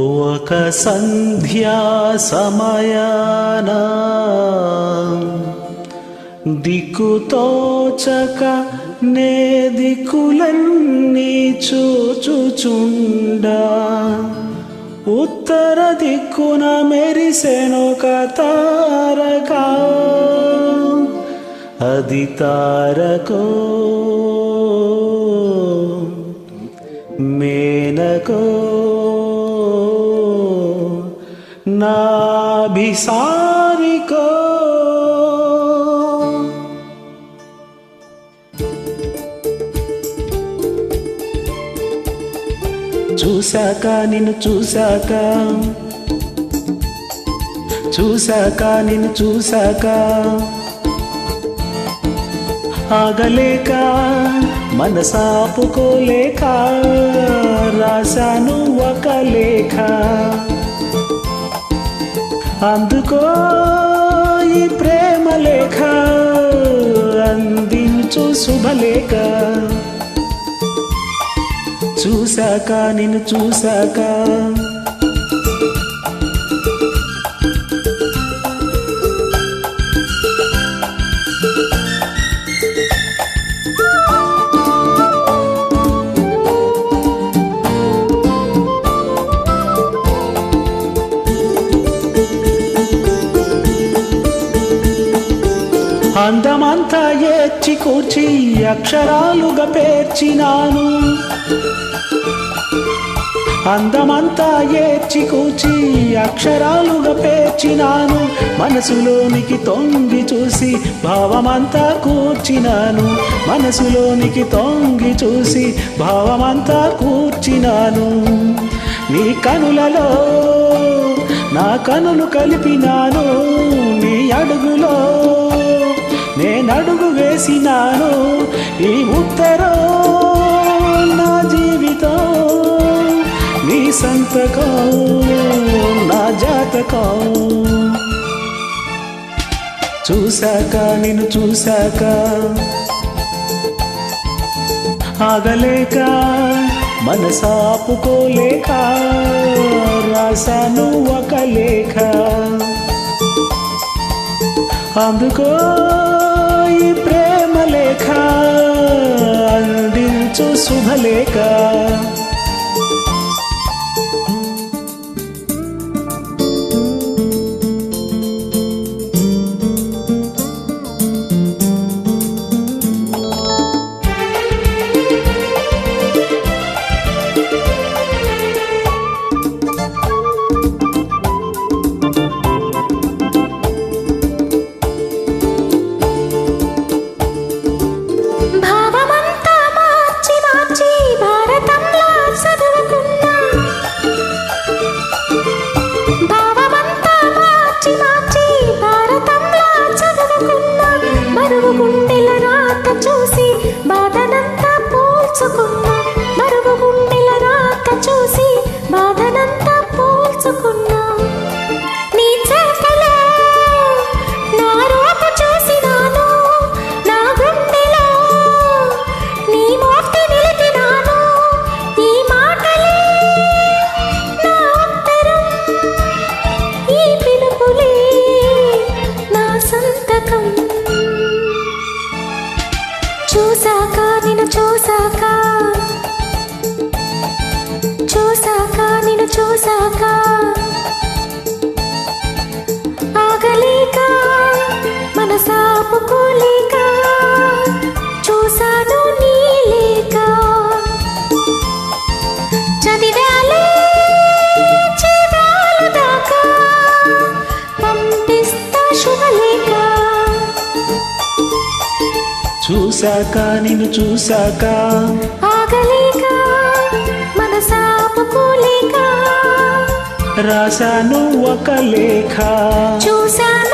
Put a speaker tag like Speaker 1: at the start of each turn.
Speaker 1: ఒక సంధ్యా సమయాన దిక్కుతోచక నే దిక్కులన్నీ చూచుచుండా. ఉత్తర దిక్కున మెరిసెను తారక అది తారకో. మేనకో. సారికో చూశాక నిన్ను చూశాక. చూశాక నిన్ను చూశాక. ఆగలేక మనసాపుకోలేక రాశాను ఒక లేఖ. అందుకో ఈ ప్రేమ లేఖ అందించు శుభలేఖ. చూశాక నిన్ను చూశాక అందమంతా ఏర్చి కూర్చి అక్షరాలుగా పేర్చినాను. అందమంతా ఏర్చి కూర్చి అక్షరాలుగా పేర్చినాను. మనసులోనికి తొంగి చూసి భావమంతా కూర్చినాను. మనసులోనికి తొంగి చూసి భావమంతా కూర్చినాను. నీ కనులలో నా కనులు కలిపినాను. నీ అడుగులో నేనడుగు వేసినాను ఈ ఉత్తరం నా జీవితం. నీ సంతకం నా జాతకం. చూశాక నిన్ను చూశాక ఆగలేక మనసాపుకోలేక రాశాను ఒక లేఖ. అందుకో అందించు శుభలేఖ
Speaker 2: చూసి బాధనంతా పోల్చుకున్నా. మరుగు గుండెల రాక చూసి బాధనంతా పోల్చుకున్నా. నీ చేతలో నా రూపు చూసినాను నా గుండెలో నీ మూర్తి నిలిపినాను. ఈ మాటలే నా ఉత్తరం ఈ పిలుపులే నా సంతకం. ఆగలేక మనసాపుకోలేక చూశాను నీ లేక. చదివాలే చేదాల దాకా పంపిస్తా శుభలేఖ
Speaker 1: చూశాక నిన్ను చూశాక రాశాను ఒక లేఖ.
Speaker 2: చూశాను